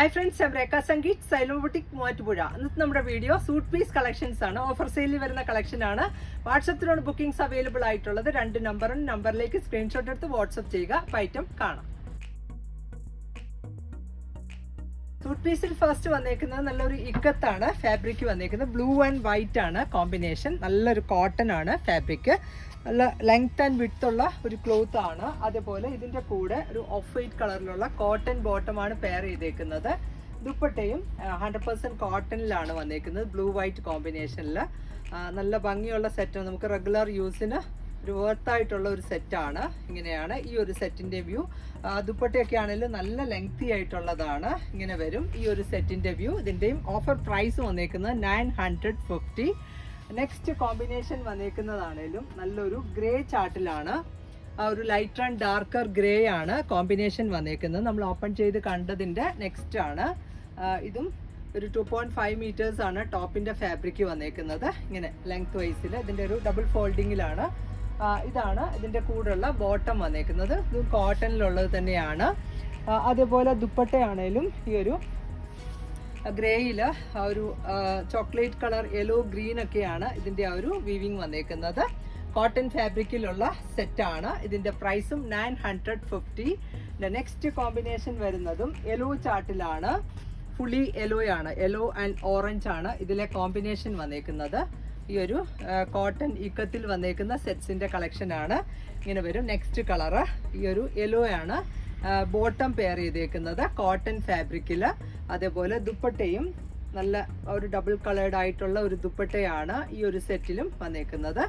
Hi friends Rekha Sangeeth സൈലോബോട്ടിക് മൂവാറ്റുപുഴ ഇന്നത്തെ നമ്മുടെ വീഡിയോ സൂട്ട് പീസ് കളക്ഷൻസ് ആണ്. ഓഫർ സെയിലിൽ വരുന്ന കളക്ഷൻ ആണ്. വാട്സപ്പിലാണ് ബുക്കിംഗ്സ് അവൈലബിൾ ആയിട്ടുള്ളത്. രണ്ട് നമ്പറും നമ്പറിലേക്ക് സ്ക്രീൻഷോട്ട് എടുത്ത് വാട്സപ്പ് ചെയ്യുക. ഐറ്റം കാണാം. സൂട്ട് പീസിൽ ഫസ്റ്റ് വന്നേക്കുന്നത് നല്ലൊരു ഇക്കത്താണ്. ഫാബ്രിക് വന്നേക്കുന്നത്. ബ്ലൂ ആൻഡ് വൈറ്റ് ആണ്. കോമ്പിനേഷൻ നല്ലൊരു കോട്ടൺ ആണ് ഫാബ്രിക് നല്ല ലെങ്ത് ആൻഡ് വിഡ്ത്ത് ഉള്ള ഒരു ക്ലോത്ത് ആണ്. അതേപോലെ ഇതിന്റെ കൂടെ ഒരു ഓഫ് വൈറ്റ് കളറിലുള്ള കോട്ടൺ ബോട്ടമാണ് പെയർ ചെയ്തേക്കുന്നത്. ദുപ്പട്ടയും ഹൺഡ്രഡ് പെർസെന്റ് കോട്ടണിലാണ് വന്നേക്കുന്നത്. ബ്ലൂ വൈറ്റ് കോമ്പിനേഷനിൽ നല്ല ഭംഗിയുള്ള സെറ്റ് നമുക്ക് റെഗുലർ യൂസിന് ഒരു വേർത്തായിട്ടുള്ള ഒരു സെറ്റാണ് ഇങ്ങനെയാണ് ഈ ഒരു സെറ്റിന്റെ വ്യൂ ദുപ്പട്ടയൊക്കെ ആണെങ്കിലും നല്ല ലെങ്തി ആയിട്ടുള്ളതാണ്. ഇങ്ങനെ വരും. ഈ ഒരു സെറ്റിന്റെ വ്യൂ ഇതിന്റെയും ഓഫർ പ്രൈസ് വന്നേക്കുന്നത് nine hundred fifty next combination വന്നേക്കുന്നതാണേലും നല്ലൊരു ഗ്രേ ചാർട്ടിലാണ് ഒരു ലൈറ്റർ ആൻഡ് ഡാർക്കർ ഗ്രേ ആണ് കോമ്പിനേഷൻ വന്നേക്കുന്നത്. നമ്മൾ ഓപ്പൺ ചെയ്ത് കണ്ടതിന്റെ നെക്സ്റ്റ് ആണ്. ഇതും ഒരു ടു പോയിന്റ് ഫൈവ് മീറ്റേഴ്സ് ആണ് ടോപ്പിന്റെ ഫാബ്രിക് വന്നേക്കുന്നത്. ഇങ്ങനെ ലെങ്ത് വൈസിൽ ഇതിന്റെ ഒരു ഡബിൾ ഫോൾഡിങ്ങിലാണ് ഇതാണ് ഇതിന്റെ കൂടെയുള്ള ബോട്ടം വന്നേക്കുന്നത്. ഇത് കോട്ടണിലുള്ളത് തന്നെയാണ്. അതേപോലെ ദുപ്പട്ടയാണേലും ഈ ഒരു ഗ്രേയിൽ ഒരു ചോക്ലേറ്റ് കളർ യെല്ലോ ഗ്രീൻ ഒക്കെയാണ് ഇതിന്റെ ആ ഒരു വീവിങ് വന്നേക്കുന്നത്. കോട്ടൺ ഫാബ്രിക്കിലുള്ള സെറ്റാണ്. ഇതിന്റെ പ്രൈസും nine hundred fifty next combination വരുന്നതും യെല്ലോ ചാർട്ടിലാണ് ഫുള്ളി യെല്ലോ ആണ് യെല്ലോ ആൻഡ് ഓറഞ്ച് ആണ് ഇതിലെ കോമ്പിനേഷൻ വന്നേക്കുന്നത്. ഈ ഒരു കോട്ടൺ ഇക്കത്തിൽ വന്നേക്കുന്ന സെറ്റ്സിന്റെ കളക്ഷൻ ആണ്. ഇങ്ങനെ വരും. നെക്സ്റ്റ് കളറ് ഈ ഒരു യെല്ലോ ആണ്. ബോട്ടം പെയർ ചെയ്തേക്കുന്നത് കോട്ടൺ ഫാബ്രിക്കിൽ അതേപോലെ ദുപ്പട്ടയും നല്ല ഒരു ഡബിൾ കളേർഡ് ആയിട്ടുള്ള ഒരു ദുപ്പട്ടയാണ് ഈ ഒരു സെറ്റിലും വന്നേക്കുന്നത്.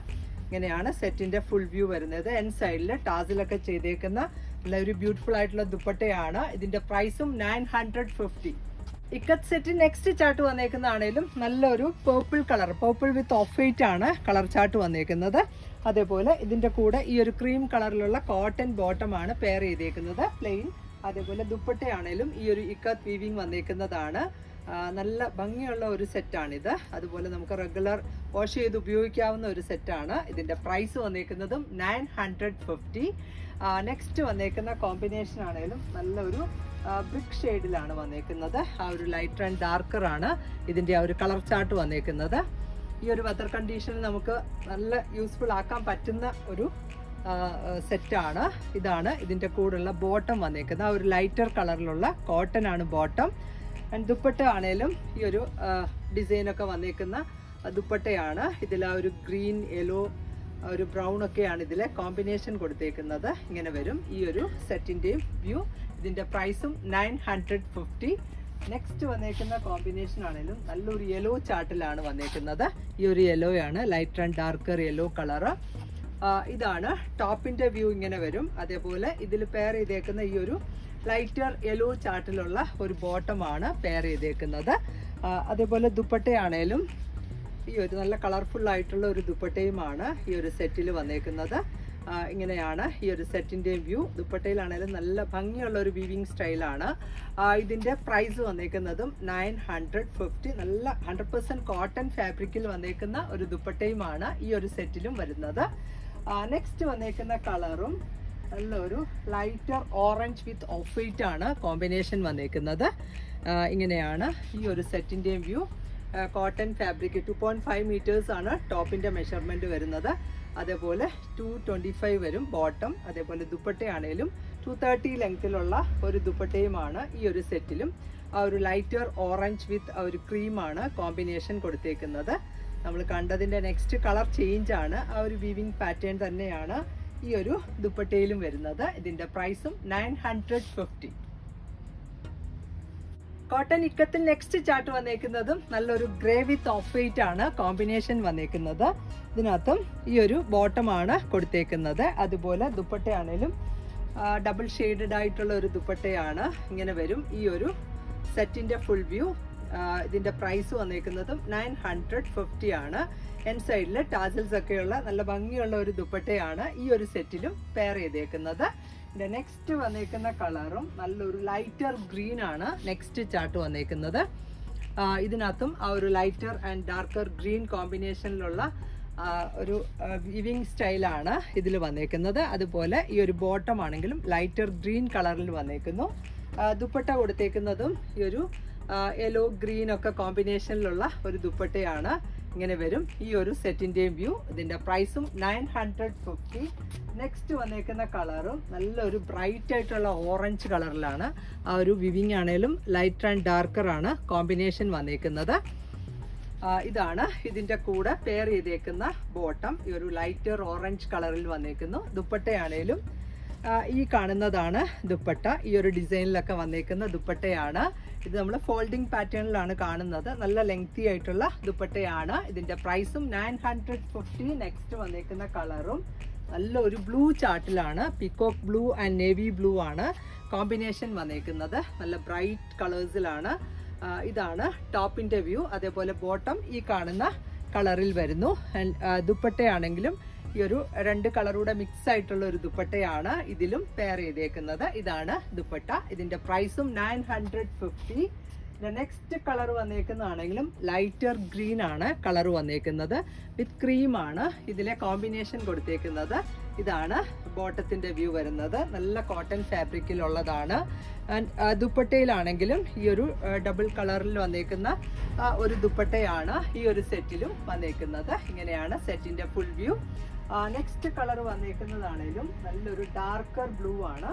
ഇങ്ങനെയാണ് സെറ്റിന്റെ ഫുൾ വ്യൂ വരുന്നത്. എൻ സൈഡിൽ ടാസിലൊക്കെ ചെയ്തേക്കുന്ന നല്ല ഒരു ബ്യൂട്ടിഫുൾ ആയിട്ടുള്ള ദുപ്പട്ടയാണ്. ഇതിന്റെ പ്രൈസും nine hundred fifty ikat set next chart വന്നേക്കുന്നതാണേലും നല്ലൊരു purple colour purple with off white ആണ് കളർ ചാർട്ട് വന്നേക്കുന്നത്. അതേപോലെ ഇതിന്റെ കൂടെ ഈ ഒരു ക്രീം കളറിലുള്ള കോട്ടൺ ബോട്ടം ആണ് പെയർ ചെയ്തേക്കുന്നത്. പ്ലെയിൻ അതേപോലെ ദുപ്പട്ടയാണേലും ഈ ഒരു ഇക്കത്ത് വീവിങ് വന്നേക്കുന്നതാണ്. നല്ല ഭംഗിയുള്ള ഒരു സെറ്റാണിത് അതുപോലെ നമുക്ക് റെഗുലർ വാഷ് ചെയ്ത് ഉപയോഗിക്കാവുന്ന ഒരു സെറ്റാണ് ഇതിന്റെ പ്രൈസ് വന്നേക്കുന്നതും നയൻ ഹൺഡ്രഡ് ഫിഫ്റ്റി നെക്സ്റ്റ് വന്നേക്കുന്ന കോമ്പിനേഷൻ ആണെങ്കിലും നല്ലൊരു ബ്രിക്ക് ഷെയ്ഡിലാണ് വന്നേക്കുന്നത്. ആ ഒരു ലൈറ്റർ ആൻഡ് ഡാർക്കർ ആണ് ഇതിന്റെ ആ ഒരു കളർ ചാർട്ട് വന്നേക്കുന്നത്. ഈ ഒരു വെതർ കണ്ടീഷനിൽ നമുക്ക് നല്ല യൂസ്ഫുൾ ആക്കാൻ പറ്റുന്ന ഒരു സെറ്റാണ് ഇതാണ് ഇതിന്റെ കൂടെയുള്ള ബോട്ടം വന്നേക്കുന്നത്. ആ ഒരു ലൈറ്റർ കളറിലുള്ള കോട്ടൺ ആണ് ബോട്ടം ആൻഡ് ദുപ്പട്ട ആണേലും ഈ ഒരു ഡിസൈനൊക്കെ വന്നേക്കുന്ന ദുപ്പട്ടയാണ്. ഇതിൽ ആ ഒരു ഗ്രീൻ യെല്ലോ ഒരു ബ്രൗൺ ഒക്കെയാണ് ഇതിലെ കോമ്പിനേഷൻ കൊടുത്തേക്കുന്നത്. ഇങ്ങനെ വരും. ഈ ഒരു സെറ്റിന്റെയും വ്യൂ ഇതിന്റെ പ്രൈസും നയൻ ഹൺഡ്രഡ് ഫിഫ്റ്റി നെക്സ്റ്റ് വന്നേക്കുന്ന കോമ്പിനേഷൻ ആണെങ്കിലും നല്ലൊരു യെല്ലോ ചാർട്ടിലാണ് വന്നേക്കുന്നത്. ഈ ഒരു യെല്ലോ ആണ്. Light and darker yellow colour ഇതാണ്. ടോപ്പിന്റെ വ്യൂ ഇങ്ങനെ വരും. അതേപോലെ ഇതിൽ പെയർ ചെയ്തേക്കുന്ന ഈ ഒരു ലൈറ്റർ യെല്ലോ ചാർട്ടിലുള്ള ഒരു ബോട്ടമാണ് പെയർ ചെയ്തേക്കുന്നത്. അതേപോലെ ദുപ്പട്ടയാണേലും ഈ ഒരു നല്ല കളർഫുൾ ആയിട്ടുള്ള ഒരു ദുപ്പട്ടയുമാണ് ഈ ഒരു സെറ്റിൽ വന്നേക്കുന്നത്. ഇങ്ങനെയാണ് ഈ ഒരു സെറ്റിന്റെ വ്യൂ ദുപ്പട്ടയിലാണേലും നല്ല ഭംഗിയുള്ള ഒരു വീവിങ് സ്റ്റൈലാണ് ഇതിന്റെ പ്രൈസ് വന്നേക്കുന്നതും നയൻ ഹൺഡ്രഡ് ഫിഫ്റ്റി നല്ല ഹൺഡ്രഡ് പെർസെന്റ് കോട്ടൺ ഫാബ്രിക്കിൽ വന്നേക്കുന്ന ഒരു ദുപ്പട്ടയുമാണ് ഈ ഒരു സെറ്റിലും വരുന്നത്. നെക്സ്റ്റ് വന്നേക്കുന്ന കളറും നല്ലൊരു lighter orange with off white ആണ് കോമ്പിനേഷൻ വന്നേക്കുന്നത്. ഇങ്ങനെയാണ് ഈ ഒരു സെറ്റിന്റെയും view cotton fabric two point five metres ആണ് ടോപ്പിന്റെ മെഷർമെന്റ് വരുന്നത്. അതേപോലെ ടു ട്വന്റി ഫൈവ് വരും ബോട്ടം അതേപോലെ ദുപ്പട്ടയാണേലും ടു തേർട്ടി ലെങ്ത്തിലുള്ള ഒരു ദുപ്പട്ടയുമാണ് ഈ ഒരു സെറ്റിലും ആ ഒരു ലൈറ്റർ ഓറഞ്ച് വിത്ത് ആ ഒരു ക്രീമാണ് കോമ്പിനേഷൻ കൊടുത്തേക്കുന്നത്. നമ്മൾ കണ്ടതിന്റെ നെക്സ്റ്റ് കളർ ചേഞ്ച് ആണ്. ആ ഒരു വീവിങ് പാറ്റേൺ തന്നെയാണ് ഈ ഒരു ദുപ്പട്ടയിലും വരുന്നത്. ഇതിന്റെ പ്രൈസും നയൻ ഹൺഡ്രഡ് ഫിഫ്റ്റി കോട്ടൺ ഇക്കത്തിൽ നെക്സ്റ്റ് ചാർട്ട് വന്നേക്കുന്നതും നല്ലൊരു ഗ്രേ വിത്ത് ഓഫ് വൈറ്റ് ആണ് കോമ്പിനേഷൻ വന്നേക്കുന്നത്. ഇതിനകത്തും ഈ ഒരു ബോട്ടമാണ് കൊടുത്തേക്കുന്നത്. അതുപോലെ ദുപ്പട്ടയാണേലും ഡബിൾ ഷെയ്ഡഡ് ആയിട്ടുള്ള ഒരു ദുപ്പട്ടയാണ് ഇങ്ങനെ വരും. ഈ ഒരു സെറ്റിന്റെ ഫുൾ വ്യൂ ഇതിന്റെ പ്രൈസ് വന്നേക്കുന്നതും നയൻ ഹൺഡ്രഡ് ഫിഫ്റ്റി ആണ്. എൻ സൈഡിൽ ടാസൽസ് ഒക്കെയുള്ള നല്ല ഭംഗിയുള്ള ഒരു ദുപ്പട്ടയാണ് ഈ ഒരു സെറ്റിലും പെയർ ചെയ്തേക്കുന്നത്. നെക്സ്റ്റ് വന്നേക്കുന്ന കളറും നല്ലൊരു ലൈറ്റർ ഗ്രീൻ ആണ് നെക്സ്റ്റ് ചാർട്ട് വന്നേക്കുന്നത്. ഇതിനകത്തും ആ ഒരു ലൈറ്റർ ആൻഡ് ഡാർക്കർ ഗ്രീൻ കോമ്പിനേഷനിലുള്ള ഒരു വിവിങ് സ്റ്റൈലാണ് ഇതിൽ വന്നേക്കുന്നത്. അതുപോലെ ഈ ഒരു ബോട്ടം ആണെങ്കിലും ലൈറ്റർ ഗ്രീൻ കളറിൽ വന്നേക്കുന്നു. ദുപ്പട്ട കൊടുത്തേക്കുന്നതും ഈ ഒരു യെല്ലോ ഗ്രീൻ ഒക്കെ കോമ്പിനേഷനിലുള്ള ഒരു ദുപ്പട്ടയാണ്. ഇങ്ങനെ വരും. ഈ ഒരു സെറ്റിന്റെയും വ്യൂ. ഇതിന്റെ പ്രൈസും നയൻ ഹൺഡ്രഡ് ഫിഫ്റ്റി നെക്സ്റ്റ് വന്നേക്കുന്ന കളറും നല്ലൊരു ബ്രൈറ്റ് ആയിട്ടുള്ള ഓറഞ്ച് കളറിലാണ് ആ ഒരു വിവിങ് ആണേലും ലൈറ്റ് ആൻഡ് ഡാർക്കർ ആണ് കോമ്പിനേഷൻ വന്നേക്കുന്നത്. ഇതാണ് ഇതിന്റെ കൂടെ പെയർ ചെയ്തേക്കുന്ന ബോട്ടം ഈ ഒരു ലൈറ്റർ ഓറഞ്ച് കളറിൽ വന്നേക്കുന്നു. ദുപ്പട്ടയാണേലും ഈ കാണുന്നതാണ് ദുപ്പട്ട. ഈ ഒരു ഡിസൈനിലൊക്കെ വന്നേക്കുന്ന ദുപ്പട്ടയാണ്. ഇത് നമ്മൾ ഫോൾഡിംഗ് പാറ്റേണിലാണ് കാണുന്നത്. നല്ല ലെങ്തി ആയിട്ടുള്ള ദുപ്പട്ടയാണ്. ഇതിന്റെ പ്രൈസും നയൻ ഹൺഡ്രഡ് ഫിഫ്റ്റി നെക്സ്റ്റ് വന്നേക്കുന്ന കളറും നല്ല ഒരു blue ചാർട്ടിലാണ് peacock blue and navy blue ആണ് കോമ്പിനേഷൻ വന്നേക്കുന്നത്. നല്ല ബ്രൈറ്റ് കളേഴ്സിലാണ് ഇതാണ് ടോപ്പിന്റെ വ്യൂ അതേപോലെ ബോട്ടം ഈ കാണുന്ന കളറിൽ വരുന്നു. ദുപ്പട്ടയാണെങ്കിലും ഈ ഒരു രണ്ട് കളറൂടെ മിക്സ് ആയിട്ടുള്ള ഒരു ദുപ്പട്ടയാണ് ഇതിലും പെയർ ചെയ്തേക്കുന്നത്. ഇതാണ് ദുപ്പട്ട. ഇതിന്റെ പ്രൈസും nine hundred fifty next colour വന്നേക്കുന്നതാണെങ്കിലും lighter green ആണ് കളർ വന്നേക്കുന്നത്. വിത്ത് ക്രീം ആണ് ഇതിലെ കോമ്പിനേഷൻ കൊടുത്തേക്കുന്നത്. ഇതാണ് ബോട്ടത്തിന്റെ വ്യൂ വരുന്നത്. നല്ല കോട്ടൺ ഫാബ്രിക്കിലുള്ളതാണ് ആൻഡ് ദുപ്പട്ടയിലാണെങ്കിലും ഈ ഒരു ഡബിൾ കളറിൽ വന്നേക്കുന്ന ഒരു ദുപ്പട്ടയാണ് ഈ ഒരു സെറ്റിലും വന്നേക്കുന്നത്. ഇങ്ങനെയാണ് സെറ്റിന്റെ ഫുൾ വ്യൂ നെക്സ്റ്റ് കളർ വന്നേക്കുന്നതാണേലും നല്ലൊരു ഡാർക്കർ ബ്ലൂ ആണ്.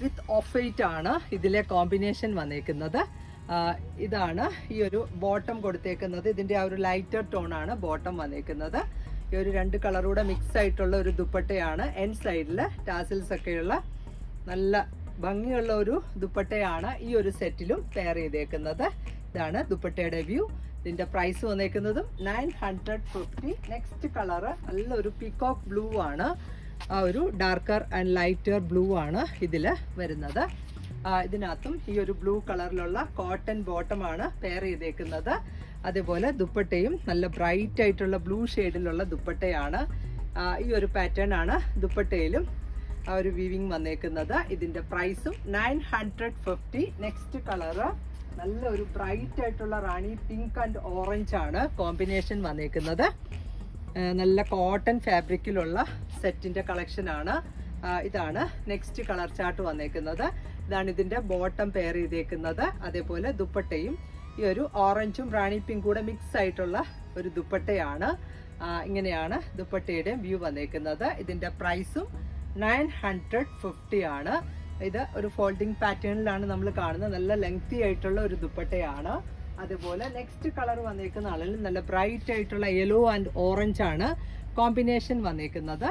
വിത്ത് ഓഫ് വൈറ്റ് ആണ് ഇതിലെ കോമ്പിനേഷൻ വന്നേക്കുന്നത്. ഇതാണ് ഈ ഒരു ബോട്ടം കൊടുത്തേക്കുന്നത്. ഇതിന്റെ ആ ഒരു ലൈറ്റർ ടോൺ ആണ് ബോട്ടം വന്നേക്കുന്നത്. ഈ ഒരു രണ്ട് കളറൂടെ മിക്സ് ആയിട്ടുള്ള ഒരു ദുപ്പട്ടയാണ്. എൻ സൈഡിൽ ടാസിൽസ് ഒക്കെയുള്ള നല്ല ഭംഗിയുള്ള ഒരു ദുപ്പട്ടയാണ് ഈ ഒരു സെറ്റിലും പെയർ ചെയ്തേക്കുന്നത്. ഇതാണ് ദുപ്പട്ടയുടെ വ്യൂ ഇതിന്റെ price വന്നേക്കുന്നതും nine hundred fifty next colour നല്ലൊരു പീകോക്ക് ബ്ലൂ ആണ്. ആ ഒരു ഡാർക്കർ ആൻഡ് ലൈറ്റർ ബ്ലൂ ആണ് ഇതിൽ വരുന്നത്. ഇതിനകത്തും ഈ ഒരു ബ്ലൂ കളറിലുള്ള കോട്ടൺ ബോട്ടമാണ് പെയർ ചെയ്തേക്കുന്നത്. അതേപോലെ ദുപ്പട്ടയും നല്ല ബ്രൈറ്റ് ആയിട്ടുള്ള ബ്ലൂ ഷെയ്ഡിലുള്ള ദുപ്പട്ടയാണ്. ഈ ഒരു പാറ്റേൺ ആണ് ദുപ്പട്ടയിലും ആ ഒരു വീവിങ് വന്നേക്കുന്നത്. ഇതിന്റെ പ്രൈസും nine hundred fifty next colour നല്ല ഒരു ബ്രൈറ്റ് ആയിട്ടുള്ള റാണി പിങ്ക് ആൻഡ് ഓറഞ്ച് ആണ് കോമ്പിനേഷൻ വന്നേക്കുന്നത്. നല്ല കോട്ടൺ ഫാബ്രിക്കിലുള്ള കളക്ഷൻ ആണ്. ഇതാണ് നെക്സ്റ്റ് കളർ ചാർട്ട് വന്നേക്കുന്നത്. ഇതാണ് ഇതിന്റെ ബോട്ടം പെയർ ചെയ്തേക്കുന്നത്. അതേപോലെ ദുപ്പട്ടയും ഈ ഒരു ഓറഞ്ചും റാണി പിങ്കും കൂടെ മിക്സ് ആയിട്ടുള്ള ഒരു ദുപ്പട്ടയാണ്. ഇങ്ങനെയാണ് ദുപ്പട്ടയുടെ വ്യൂ വന്നേക്കുന്നത്. ഇതിന്റെ പ്രൈസും നയൻ ഹൺഡ്രഡ് ഫിഫ്റ്റി ആണ്. ഇത് ഒരു ഫോൾഡിങ് പാറ്റേണിലാണ് നമ്മൾ കാണുന്നത്. നല്ല ലെങ്തി ആയിട്ടുള്ള ഒരു ദുപ്പട്ടയാണ്. അതുപോലെ നെക്സ്റ്റ് കളർ വന്നേക്കുന്ന ആളിൽ നല്ല ബ്രൈറ്റ് ആയിട്ടുള്ള യെല്ലോ ആൻഡ് ഓറഞ്ച് ആണ് കോമ്പിനേഷൻ വന്നേക്കുന്നത്.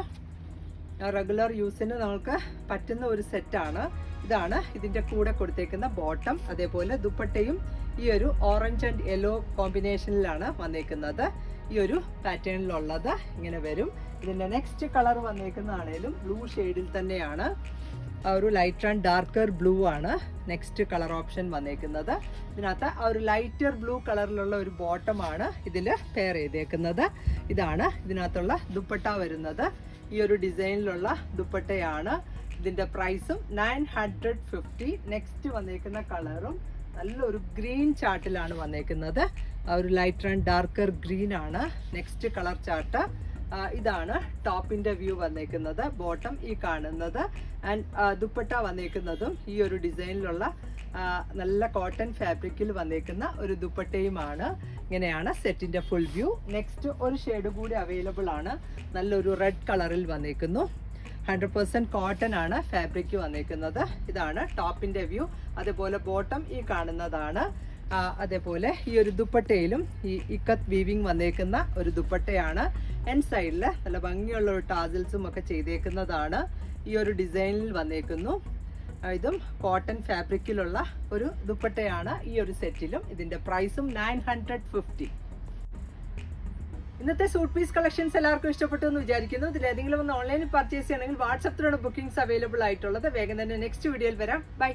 റെഗുലർ യൂസിന് നമുക്ക് പറ്റുന്ന ഒരു സെറ്റാണ് ഇതാണ് ഇതിന്റെ കൂടെ കൊടുത്തേക്കുന്ന ബോട്ടം അതേപോലെ ദുപ്പട്ടയും ഈ ഒരു ഓറഞ്ച് ആൻഡ് യെല്ലോ കോമ്പിനേഷനിലാണ് വന്നേക്കുന്നത്. ഈ ഒരു പാറ്റേണിലുള്ളത് ഇങ്ങനെ വരും. ഇതിന്റെ നെക്സ്റ്റ് കളർ വന്നേക്കുന്നതാണേലും ബ്ലൂ ഷെയ്ഡിൽ തന്നെയാണ്. ഒരു ലൈറ്റ് ആൻഡ് ഡാർക്കർ ബ്ലൂ ആണ് നെക്സ്റ്റ് കളർ ഓപ്ഷൻ വന്നേക്കുന്നത്. ഇതിനകത്ത് ആ ഒരു ലൈറ്റർ ബ്ലൂ കളറിലുള്ള ഒരു ബോട്ടമാണ് ഇതിൽ പെയർ ചെയ്തേക്കുന്നത്. ഇതാണ് ഇതിനകത്തുള്ള ദുപ്പട്ട വരുന്നത്. ഈ ഒരു ഡിസൈനിലുള്ള ദുപ്പട്ടയാണ്. ഇതിന്റെ പ്രൈസും നയൻ ഹൺഡ്രഡ് ഫിഫ്റ്റി നെക്സ്റ്റ് വന്നേക്കുന്ന കളറും നല്ലൊരു ഗ്രീൻ ചാർട്ടിലാണ് വന്നേക്കുന്നത്. ആ ഒരു ലൈറ്റർ ആൻഡ് ഡാർക്കർ ഗ്രീൻ ആണ്. നെക്സ്റ്റ് കളർ ചാർട്ട് ഇതാണ് ടോപ്പിന്റെ വ്യൂ വന്നേക്കുന്നത് ബോട്ടം ഈ കാണുന്നത് ആൻഡ് ദുപ്പട്ട വന്നേക്കുന്നതും ഈ ഒരു ഡിസൈനിലുള്ള നല്ല കോട്ടൺ ഫാബ്രിക്കിൽ വന്നേക്കുന്ന ഒരു ദുപ്പട്ടയുമാണ്. ഇങ്ങനെയാണ് സെറ്റിന്റെ ഫുൾ വ്യൂ നെക്സ്റ്റ് ഒരു ഷെയ്ഡ് കൂടി അവൈലബിൾ ആണ്. നല്ലൊരു റെഡ് കളറിൽ വന്നേക്കുന്നു. ഹൺഡ്രഡ് പെർസെന്റ് കോട്ടൺ ആണ് ഫാബ്രിക് വന്നേക്കുന്നത്. ഇതാണ് ടോപ്പിന്റെ വ്യൂ അതുപോലെ ബോട്ടം ഈ കാണുന്നതാണ്. അതേപോലെ ഈ ഒരു ദുപ്പട്ടയിലും ഈ ഇക്കത്ത് വീവിങ് വന്നേക്കുന്ന ഒരു ദുപ്പട്ടയാണ്. എൻ സൈഡിൽ നല്ല ഭംഗിയുള്ള ഒരു ടാസിൽസും ഒക്കെ ചെയ്തേക്കുന്നതാണ്. ഈ ഒരു ഡിസൈനിൽ വന്നേക്കുന്നു. ഇതും കോട്ടൺ ഫാബ്രിക്കിലുള്ള ഒരു ദുപ്പട്ടയാണ് ഈ ഒരു സെറ്റിലും ഇതിന്റെ പ്രൈസും നയൻ ഹൺഡ്രഡ് ഫിഫ്റ്റി ഇന്നത്തെ സൂട്ട് പീസ് കളക്ഷൻസ് എല്ലാവർക്കും ഇഷ്ടപ്പെട്ടു എന്ന് വിചാരിക്കുന്നു. ഇതിൽ ഏതെങ്കിലും ഒന്ന് ഓൺലൈനിൽ പർച്ചേസ് ചെയ്യണമെങ്കിൽ വാട്സപ്പിലാണ് ബുക്കിംഗ്സ് അവൈലബിൾ ആയിട്ടുള്ളത്. വേഗം തന്നെ നെക്സ്റ്റ് വീഡിയോയിൽ വരാം. ബൈ